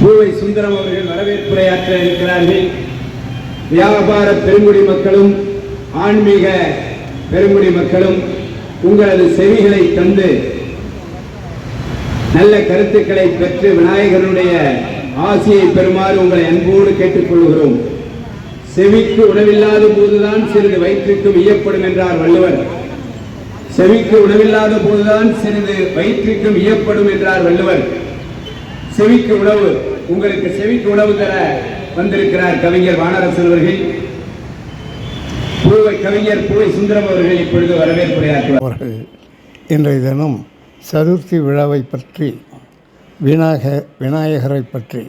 பூவை சுந்தரம் அவர்கள் வரவேற்புரையாற்ற இருக்கிறார்கள். வியாபார பெருங்குடி மக்களும் ஆன்மீக பெருங்குடி மக்களும் உங்களது செவிகளை தந்து நல்ல கருத்துக்களை பெற்று விநாயகருடைய ஆசியை பெறுமாறு உங்களை அன்போடு கேட்டுக்கொள்கிறோம். செவிக்கு உணவில்லாத போதுதான் சிறிது வயிற்றுக்கும் இயப்படும் என்றார் வள்ளுவர். செவிக்கு உணவில்லாத போதுதான் சிறிது வயிற்றுக்கும் இயப்படும் என்றார் வள்ளுவர். செவிக்கு உணவு உங்களுக்கு செவிக்கு உணவு தர வந்திருக்கிறார் கவிஞர் வானரசன் அவர்கள். பூவை கவிஞர் பூவை சுந்தரம் அவர்கள் இப்பொழுது வரவேற்புரையாற்றுவார்கள் இன்றைய தினம் சதுர்த்தி விழாவை பற்றி விநாயக விநாயகரை பற்றி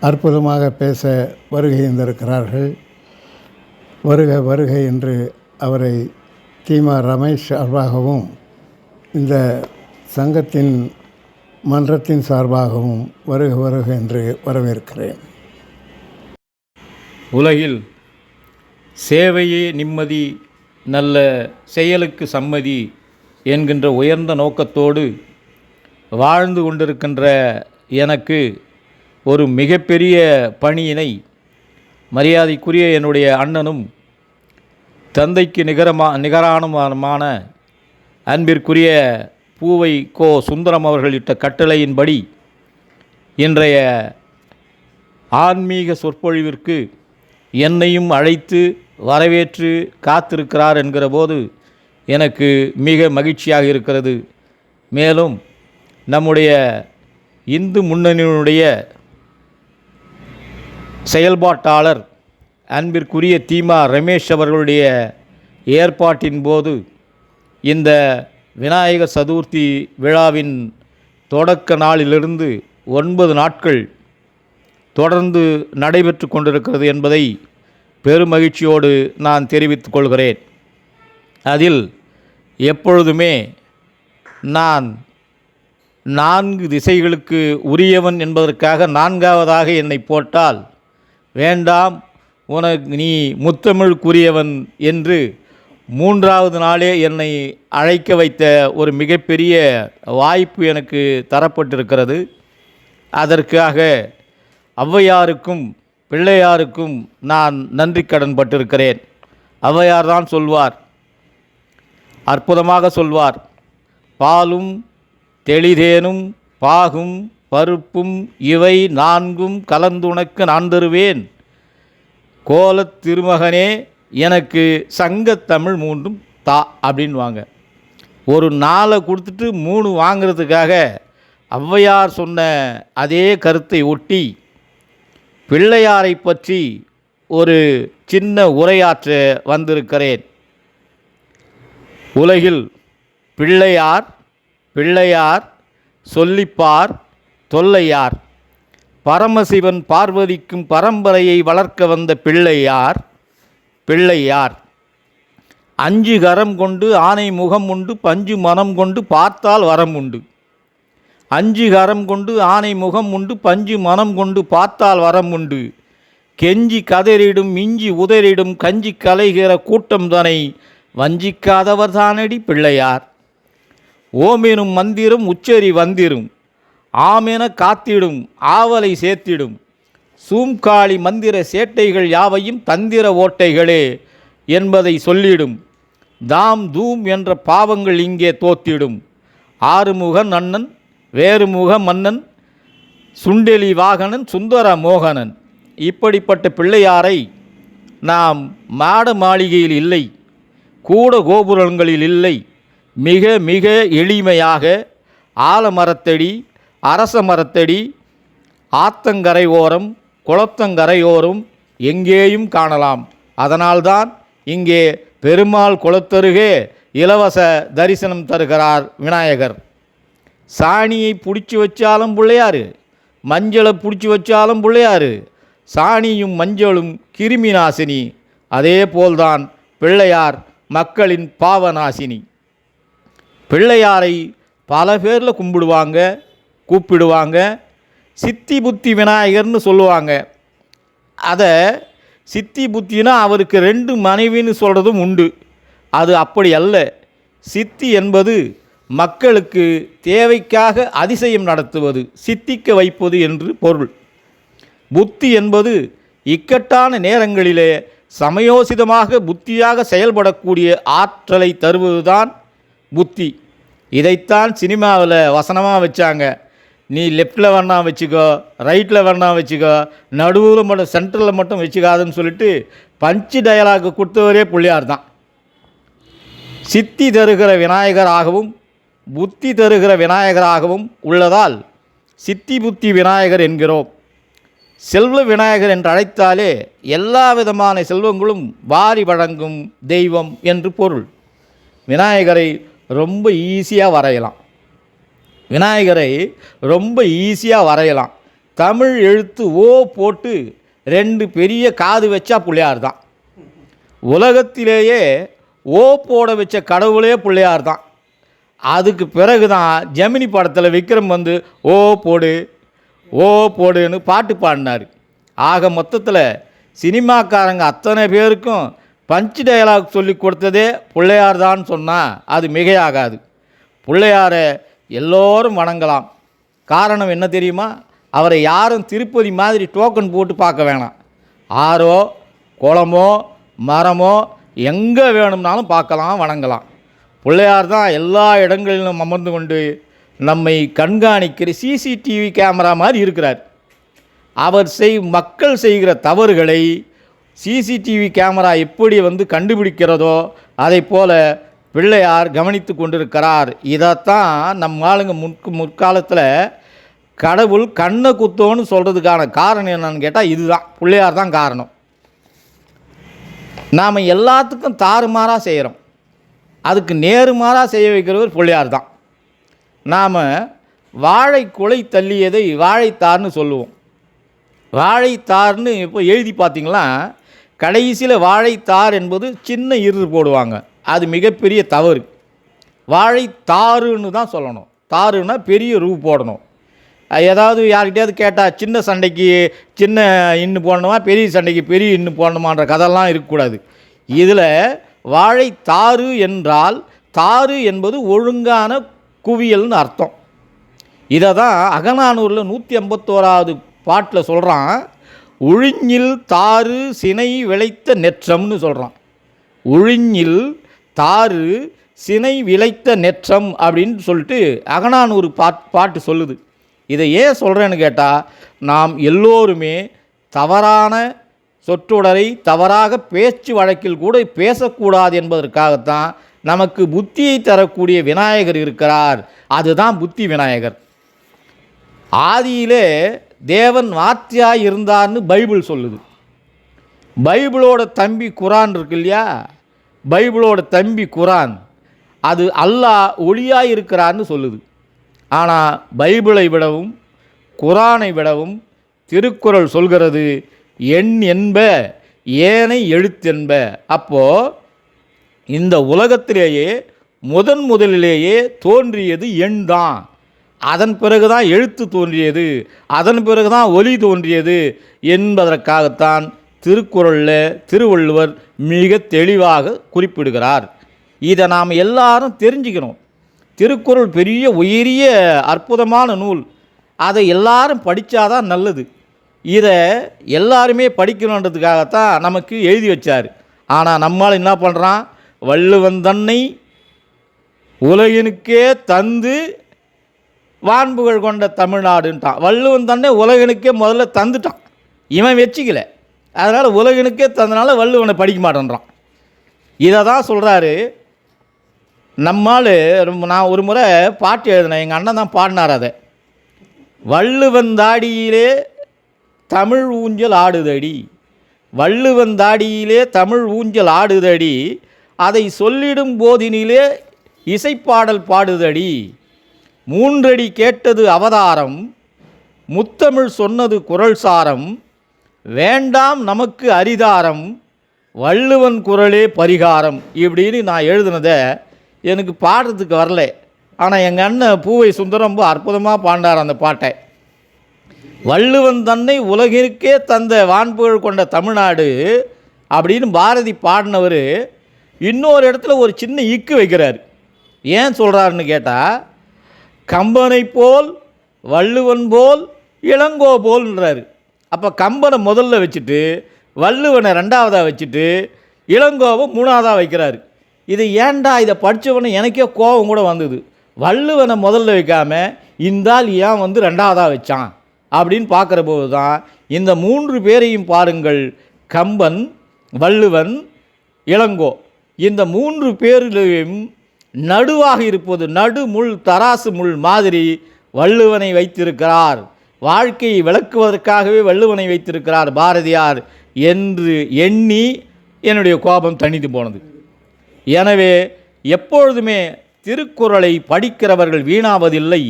அற்புதமாக பேச வருகை இருந்திருக்கிறார்கள் வருக வருக என்று அவரை தீமா ரமேஷ் சார்பாகவும் இந்த சங்கத்தின் மன்றத்தின் சார்பாகவும் வருக வருக என்று வரவேற்கிறேன். உலகில் சேவையே நிம்மதி நல்ல செயலுக்கு சம்மதி என்கின்ற உயர்ந்த நோக்கத்தோடு வாழ்ந்து கொண்டிருக்கின்ற எனக்கு ஒரு மிகப்பெரிய பணியினை மரியாதைக்குரிய என்னுடைய அண்ணனும் தந்தைக்கு நிகரமா நிகரானுமான அன்பிற்குரிய பூவை கோ சுந்தரம் அவர்கள் இட்ட கட்டளையின்படி இன்றைய ஆன்மீக சொற்பொழிவிற்கு என்னையும் அழைத்து வரவேற்று காத்திருக்கிறார் என்கிற போது எனக்கு மிக மகிழ்ச்சியாக இருக்கிறது. மேலும் நம்முடைய இந்து முன்னணியினுடைய செயல்பாட்டாளர் அன்பிற்குரிய தீமா ரமேஷ் அவர்களுடைய ஏற்பாட்டின் போது இந்த விநாயகர் சதுர்த்தி விழாவின் தொடக்க நாளிலிருந்து ஒன்பது நாட்கள் தொடர்ந்து நடைபெற்று கொண்டிருக்கிறது என்பதை பெருமகிழ்ச்சியோடு நான் தெரிவித்துக் கொள்கிறேன். அதில் எப்பொழுதுமே நான் நான்கு திசைகளுக்கு உரியவன் என்பதற்காக நான்காவதாக என்னை போட்டால் வேண்டாம் உனக்கு நீ முத்தமிழுக்குரியவன் என்று மூன்றாவது நாளே என்னை அழைக்க வைத்த ஒரு மிகப்பெரிய வாய்ப்பு எனக்கு தரப்பட்டிருக்கிறது. அதற்காக ஔவையாருக்கும் பிள்ளையாருக்கும் நான் நன்றி கடன் பட்டிருக்கிறேன். ஔவையார் தான் சொல்வார். அற்புதமாக சொல்வார். பாலும் தெளிதேனும் பாகும் பருப்பும் இவை நான்கும் கலந்துணக்கு நான் தருவேன். கோலத் திருமகனே எனக்கு சங்கத்தமிழ் மூன்றும் தா அப்படின்வாங்க ஒரு நாளை கொடுத்துட்டு மூணு வாங்கிறதுக்காக ஔவையார் சொன்ன அதே கருத்தை ஒட்டி பிள்ளையாரை பற்றி ஒரு சின்ன உரையாற்ற வந்திருக்கிறேன். உலகில் பிள்ளையார் பிள்ளையார் சொல்லிப்பார் தொல்லையார். பரமசிவன் பார்வதிக்கும் பரம்பரையை வளர்க்க வந்த பிள்ளையார் பிள்ளையார் அஞ்சு கரம் கொண்டு ஆனை முகம் உண்டு பஞ்சு மனம் கொண்டு பார்த்தால் வரம் உண்டு. அஞ்சு கரம் கொண்டு ஆனை முகம் உண்டு பஞ்சு மனம் கொண்டு பார்த்தால் வரம் உண்டு. கெஞ்சி கதறிடும் மிஞ்சி உதறிடும் கஞ்சி கலைகிற கூட்டம் தனை வஞ்சிக்காதவர் தானடி பிள்ளையார் ஓமெனும் மந்திரம் உச்சரி வந்திரும். ஆமென காத்திடும் ஆவலை சேர்த்திடும். சூம்காளி மந்திர சேட்டைகள் யாவையும் தந்திர ஓட்டைகளே என்பதை சொல்லிடும். தாம் தூம் என்ற பாவங்கள் இங்கே தோத்திடும். ஆறுமுக நன்னன் வேறுமுக மன்னன் சுண்டெலி வாகனன் சுந்தர மோகனன். இப்படிப்பட்ட பிள்ளையாரை நாம் மாட மாளிகையில் இல்லை கூட கோபுரங்களில் இல்லை மிக மிக எளிமையாக ஆலமரத்தடி அரச மரத்தடி ஆத்தங்கரை ஓரம் குளத்தங்கரையோரும் எங்கேயும் காணலாம். அதனால்தான் இங்கே பெருமாள் குளத்தருகே இலவச தரிசனம் தருகிறார் விநாயகர். சாணியை பிடிச்சி வச்சாலும் பிள்ளையாரு மஞ்சளை பிடிச்சி வச்சாலும் பிள்ளையாரு சாணியும் மஞ்சளும் கிருமி நாசினி அதே போல்தான் பிள்ளையார் மக்களின் பாவநாசினி பிள்ளையாரை பல பேரில் கும்பிடுவாங்க கூப்பிடுவாங்க சித்தி புத்தி விநாயகர்னு சொல்லுவாங்க. அதை சித்தி புத்தினா அவருக்கு ரெண்டு மனைவின்னு சொல்கிறதும் உண்டு. அது அப்படி அல்ல. சித்தி என்பது மக்களுக்கு தேவைக்காக அதிசயம் நடத்துவது சித்திக்க வைப்பது என்று பொருள். புத்தி என்பது இக்கட்டான நேரங்களிலே சமயோசிதமாக புத்தியாக செயல்படக்கூடிய ஆற்றலை தருவதுதான் புத்தி. இதைத்தான் சினிமாவில் வசனமாக வச்சாங்க. நீ லெஃப்டில் வேணா வச்சுக்கோ ரைட்டில் வேணா வச்சுக்கோ நடுவில் மட்டும் சென்டரில் மட்டும் வச்சுக்காதுன்னு சொல்லிட்டு பஞ்சு டயலாக் கொடுத்தவரே பிள்ளையார் தான். சித்தி தருகிற விநாயகராகவும் புத்தி தருகிற விநாயகராகவும் உள்ளதால் சித்தி புத்தி விநாயகர் என்கிறோம். செல்வ விநாயகர் என்று அழைத்தாலே எல்லா விதமான செல்வங்களும் வாரி வழங்கும் தெய்வம் என்று பொருள். விநாயகரை ரொம்ப ஈஸியாக வரையலாம். விநாயகரை ரொம்ப ஈஸியாக வரையலாம். தமிழ் எழுத்து ஓ போட்டு ரெண்டு பெரிய காது வச்சா பிள்ளையார் தான். உலகத்திலேயே ஓ போட வச்ச கடவுளே பிள்ளையார் தான். அதுக்கு பிறகு தான் ஜெமினி படத்தில் விக்ரம் வந்து ஓ போடு ஓ போடுன்னு பாட்டு பாடினார். ஆக மொத்தத்தில் சினிமாக்காரங்க அத்தனை பேருக்கும் பஞ்சு டயலாக் சொல்லி கொடுத்ததே பிள்ளையார் தான் சொன்னால் அது மிகையாகாது. பிள்ளையாரை எல்லோரும் வணங்கலாம். காரணம் என்ன தெரியுமா? அவரை யாரும் திருப்பதி மாதிரி டோக்கன் போட்டு பார்க்க வேணாம். ஆறோ குளமோ மரமோ எங்கே வேணும்னாலும் பார்க்கலாம் வணங்கலாம். பிள்ளையார் தான் எல்லா இடங்களிலும் அமர்ந்து கொண்டு நம்மை கண்காணிக்கிற சிசிடிவி கேமரா மாதிரி இருக்கிறார். அவர் செய் மக்கள் செய்கிற தவறுகளை சிசிடிவி கேமரா எப்படி வந்து கண்டுபிடிக்கிறதோ அதை போல பிள்ளையார் கவனித்து கொண்டிருக்கிறார். இதைத்தான் நம் ஆளுங்க முற்கு முற்காலத்தில் கடவுள் கண்ணை குத்தோன்னு சொல்கிறதுக்கான காரணம் என்னன்னு கேட்டால் இதுதான். பிள்ளையார் தான் காரணம். நாம் எல்லாத்துக்கும் தாறுமாறாக செய்கிறோம் அதுக்கு நேருமாறாக செய்ய வைக்கிறவர் பிள்ளையார் தான். நாம் வாழை குலை தள்ளியதை வாழைத்தார்னு சொல்லுவோம். வாழைத்தார்னு இப்போ எழுதி பார்த்தீங்களா? கடைசியில் வாழைத்தார் என்பது சின்ன இரு போடுவாங்க. அது மிகப்பெரிய தவறு. வாழைத்தாருன்னு தான் சொல்லணும். தாருன்னா பெரிய ரூ போடணும். ஏதாவது யார்கிட்டயாவது கேட்டால் சின்ன சண்டைக்கு சின்ன இன்னு போடணுமா பெரிய சண்டைக்கு பெரிய இன்னு போடணுமான்ற கதையெல்லாம் இருக்கக்கூடாது. இதில் வாழை தாறு என்றால் தாறு என்பது ஒழுங்கான குவியல்னு அர்த்தம். இதை தான் அகநானூரில் நூற்றி ஐம்பத்தோராவது பாட்டில் சொல்கிறான் உழிஞ்சில் தாறு சினை விளைத்த நெற்றம்னு சொல்கிறான் உழிஞ்சில் தாறு சினை விளைத்த நெற்றம் அப்படின்னு சொல்லிட்டு அகநானூறு பாட் பாட்டு சொல்லுது. இதை ஏன் சொல்கிறேன்னு கேட்டால் நாம் எல்லோருமே தவறான சொற்றொடரை தவறாக பேச்சு வழக்கில் கூட பேசக்கூடாது என்பதற்காகத்தான் நமக்கு புத்தியை தரக்கூடிய விநாயகர் இருக்கிறார். அதுதான் புத்தி விநாயகர். ஆதியிலே தேவன் வார்த்தையாக இருந்தார்னு பைபிள் சொல்லுது. பைபிளோட தம்பி குரான் இருக்கு இல்லையா? பைபிளோட தம்பி குரான் அது அல்லாஹ் ஒளியாக இருக்கிறான்னு சொல்லுது. ஆனால் பைபிளை விடவும் குரானை விடவும் திருக்குறள் சொல்கிறது எண் என்ப ஏனை எழுத்தென்ப. அப்போது இந்த உலகத்திலேயே முதன் முதலிலேயே தோன்றியது எண் தான். அதன் பிறகு தான் எழுத்து தோன்றியது அதன் பிறகு தான் ஒலி தோன்றியது என்பதற்காகத்தான் திருக்குறளில் திருவள்ளுவர் மிக தெளிவாக குறிப்பிடுகிறார். இதை நாம் எல்லாரும் தெரிஞ்சுக்கணும். திருக்குறள் பெரிய உயரிய அற்புதமான நூல். அதை எல்லாரும் படித்தாதான் நல்லது. இதை எல்லாருமே படிக்கணுன்றதுக்காகத்தான் நமக்கு எழுதி வச்சார். ஆனால் நம்மால் என்ன பண்ணுறான் வள்ளுவன் தன்னை உலகினுக்கே தந்து வான்புகள் கொண்ட தமிழ்நாடுன்ட்டான். வள்ளுவன் தன்னை உலகனுக்கே முதல்ல தந்துட்டான். இவன் வச்சுக்கலை. அதனால் உலகனுக்கே தந்தனால வள்ளுவனை படிக்க மாட்டேன்றான். இதை தான் சொல்கிறாரு நம்மால் ரொம்ப நான் ஒரு முறை பாட்டு எழுதினேன். எங்கள் அண்ணன் தான் பாடினார் அதை. வள்ளுவந்தாடியிலே தமிழ் ஊஞ்சல் ஆடுதடி. வள்ளுவந்தாடியிலே தமிழ் ஊஞ்சல் ஆடுதடி. அதை சொல்லிடும் போதினிலே இசைப்பாடல் பாடுதடி. மூன்றடி கேட்டது அவதாரம். முத்தமிழ் சொன்னது குரல் சாரம். வேண்டாம் நமக்கு அரிதாரம் வள்ளுவன் குரலே பரிகாரம் இப்படின்னு நான் எழுதினதை எனக்கு பாடுறதுக்கு வரல. ஆனால் எங்கள் அண்ணன் பூவை சுந்தரம் ரொம்ப அற்புதமாக பாண்டார் அந்த பாட்டை. வள்ளுவன் தன்னை உலகிற்கே தந்த வான்புகழ் கொண்ட தமிழ்நாடு அப்படின்னு பாரதி பாடினவர் இன்னொரு இடத்துல ஒரு சின்ன இக்கு வைக்கிறார். ஏன் சொல்கிறாருன்னு கேட்டால் கம்பனை போல் வள்ளுவன் போல் இளங்கோ போல்ன்றாரு. அப்போ கம்பனை முதல்ல வச்சுட்டு வள்ளுவனை ரெண்டாவதாக வச்சுட்டு இளங்கோவை மூணாவதாக வைக்கிறாரு. இது ஏன்டா இதை படித்தவொடனே எனக்கே கோபம் கூட வந்தது. வள்ளுவனை முதல்ல வைக்காம இந்த ஆள் ஏன் வந்து ரெண்டாவதாக வச்சான்? அப்படின்னு பார்க்குற போது தான் இந்த மூன்று பேரையும் பாருங்கள் கம்பன் வள்ளுவன் இளங்கோ. இந்த மூன்று பேரிலையும் நடுவாக இருப்பது நடு முள் தராசு முள் மாதிரி வள்ளுவனை வைத்திருக்கிறார். வாழ்க்கையை விளக்குவதற்காகவே வள்ளுவனை வைத்திருக்கிறார் பாரதியார் என்று எண்ணி என்னுடைய கோபம் தணிந்து போனது. எனவே எப்பொழுதுமே திருக்குறளை படிக்கிறவர்கள் வீணாவதில்லை.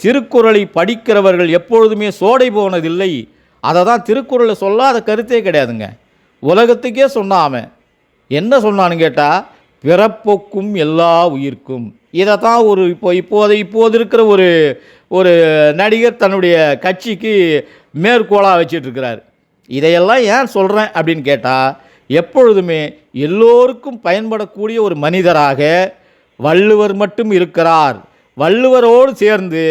திருக்குறளை படிக்கிறவர்கள் எப்பொழுதுமே சோடை போனதில்லை. அதை தான் திருக்குறளை சொல்லாத கருத்தே கிடையாதுங்க. உலகத்துக்கே சொன்னாமன் என்ன சொன்னான்னு கேட்டால் பிறப்புக்கும் எல்லா உயிர்க்கும். இதை தான் ஒரு இப்போ இப்போது இப்போது இருக்கிற ஒரு ஒரு நடிகர் தன்னுடைய கட்சிக்கு மேற்கோளாக வச்சிட்ருக்கிறார். இதையெல்லாம் ஏன் சொல்கிறேன் அப்படின்னு கேட்டால் எப்பொழுதுமே எல்லோருக்கும் பயன்படக்கூடிய ஒரு மனிதராக வள்ளுவர் மட்டும் இருக்கிறார். வள்ளுவரோடு சேர்ந்து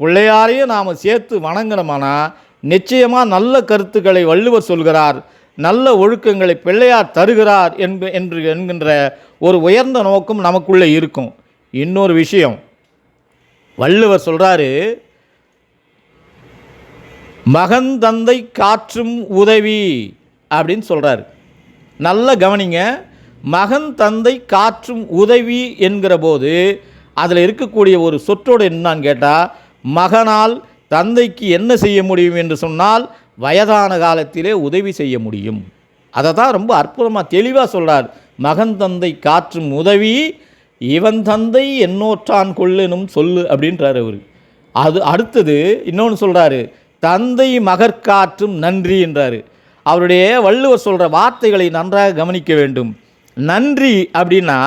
பிள்ளையாரையும் நாம் சேர்த்து வணங்கினோமானா நிச்சயமாக நல்ல கருத்துக்களை வள்ளுவர் சொல்கிறார். நல்ல ஒழுக்கங்களை பிள்ளையார் தருகிறார் என்ப என்று என்கின்ற ஒரு உயர்ந்த நோக்கம் நமக்குள்ளே இருக்கும். இன்னொரு விஷயம் வள்ளுவர் சொல்கிறாரு மகன் தந்தை காற்றும் உதவி அப்படின்னு சொல்கிறாரு நல்ல கவனிங்க மகன் தந்தை காற்றும் உதவி என்கிற போது அதில் இருக்கக்கூடிய ஒரு சொற்றோடு என்னன்னு கேட்டால் மகனால் தந்தைக்கு என்ன செய்ய முடியும்? என்று சொன்னால் வயதான காலத்திலே உதவி செய்ய முடியும். அதை தான் ரொம்ப அற்புதமாக தெளிவாக சொல்கிறார் மகன் தந்தை காற்றும் உதவி இவன் தந்தை என்னோற்றான் கொள்ளுனும் சொல்லு அப்படின்றார் அவர். அது அடுத்தது இன்னொன்று சொல்கிறாரு தந்தை மகற்காற்றும் நன்றி என்றார். அவருடைய வள்ளுவர் சொல்கிற வார்த்தைகளை நன்றாக கவனிக்க வேண்டும். நன்றி அப்படின்னா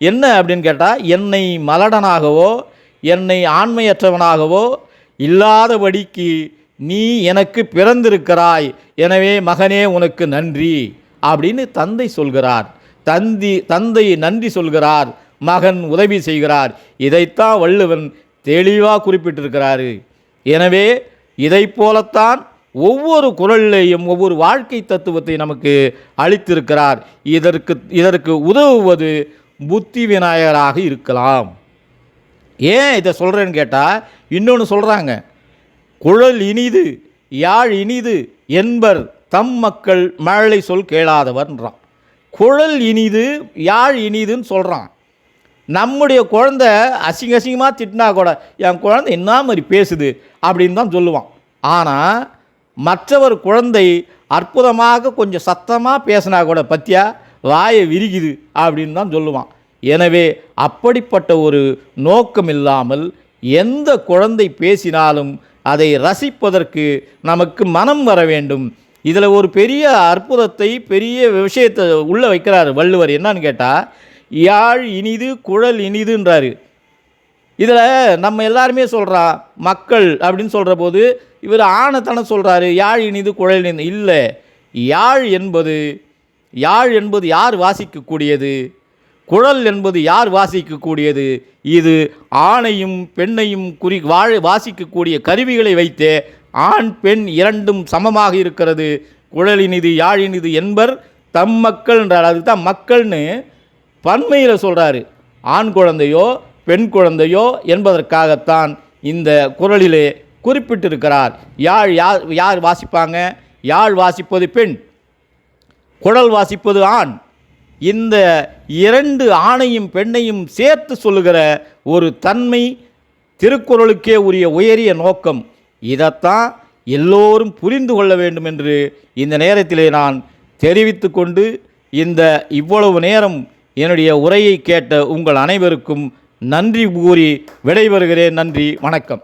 என்ன அப்படின்னு கேட்டால் என்னை மலடனாகவோ என்னை ஆண்மையற்றவனாகவோ இல்லாதபடிக்கு நீ எனக்கு பிறந்திருக்கிறாய். எனவே மகனே உனக்கு நன்றி அப்படின்னு தந்தை சொல்கிறார். தந்தி தந்தை நன்றி சொல்கிறார். மகன் உதவி செய்கிறார். இதைத்தான் வள்ளுவன் தெளிவாக குறிப்பிட்டிருக்கிறாரு. எனவே இதைப் போலத்தான் ஒவ்வொரு குரலிலேயும் ஒவ்வொரு வாழ்க்கை தத்துவத்தை நமக்கு அளித்திருக்கிறார். இதற்கு இதற்கு உதவுவது புத்தி விநாயகராக இருக்கலாம். ஏன் இதை சொல்கிறேன்னு கேட்டால் இன்னொன்று சொல்கிறாங்க குழல் இனிது யாழ் இனிது என்பர் தம் மக்கள் மழலை சொல் கேளாதவர்ன்றான். குழல் இனிது யாழ் இனிதுன்னு சொல்கிறான் நம்முடைய குழந்தை அசிங்க அசிங்கமாக திட்டினா கூட என் குழந்தை என்ன மாதிரி பேசுது? அப்படின்னு தான் சொல்லுவான். ஆனால் மற்றவர் குழந்தை அற்புதமாக கொஞ்சம் சத்தமாக பேசினா கூட பத்தியா வாயை விரிக்குது அப்படின்னு தான் சொல்லுவான். எனவே அப்படிப்பட்ட ஒரு நோக்கம் இல்லாமல் எந்த குழந்தை பேசினாலும் அதை ரசிப்பதற்கு நமக்கு மனம் வர வேண்டும். இதில் ஒரு பெரிய அற்புதத்தை பெரிய விஷயத்தை உள்ளே வைக்கிறார் வள்ளுவர். என்னன்னு கேட்டால் யாழ் இனிது குழல் இனிதுன்றாரு இதில் நம்ம எல்லாருமே சொல்கிறா மக்கள் அப்படின்னு சொல்கிற போது இவர் ஆணத்தனம் சொல்கிறாரு யாழ் இனிது குழல் இனிது. இல்லை யாழ் என்பது யாழ் என்பது யார் வாசிக்கக்கூடியது? குழல் என்பது யார் வாசிக்கக்கூடியது? இது ஆணையும் பெண்ணையும் குறி வாழ வாசிக்கக்கூடிய கருவிகளை வைத்தே ஆண் பெண் இரண்டும் சமமாக இருக்கிறது. குழலினிது யாழினிது என்பர் தம் மக்கள் என்றார். அதுக்கு தான் மக்கள்னு பன்மையில் சொல்கிறாரு ஆண் குழந்தையோ பெண் குழந்தையோ என்பதற்காகத்தான் இந்த குரலிலே குறிப்பிட்டிருக்கிறார். யாழ் யார் யார் வாசிப்பாங்க? யாழ் வாசிப்பது பெண்? குழல் வாசிப்பது ஆண். இந்த இரண்டு ஆணையும் பெண்ணையும் சேர்த்து சொல்லுகிற ஒரு தன்மை திருக்குறளுக்கே உரிய உயரிய நோக்கம். இதைத்தான் எல்லோரும் புரிந்து கொள்ள வேண்டும் என்று இந்த நேரத்திலே நான் தெரிவித்து கொண்டு இந்த இவ்வளவு நேரம் என்னுடைய உரையை கேட்ட உங்கள் அனைவருக்கும் நன்றி கூறி விடைபெறுகிறேன். நன்றி வணக்கம்.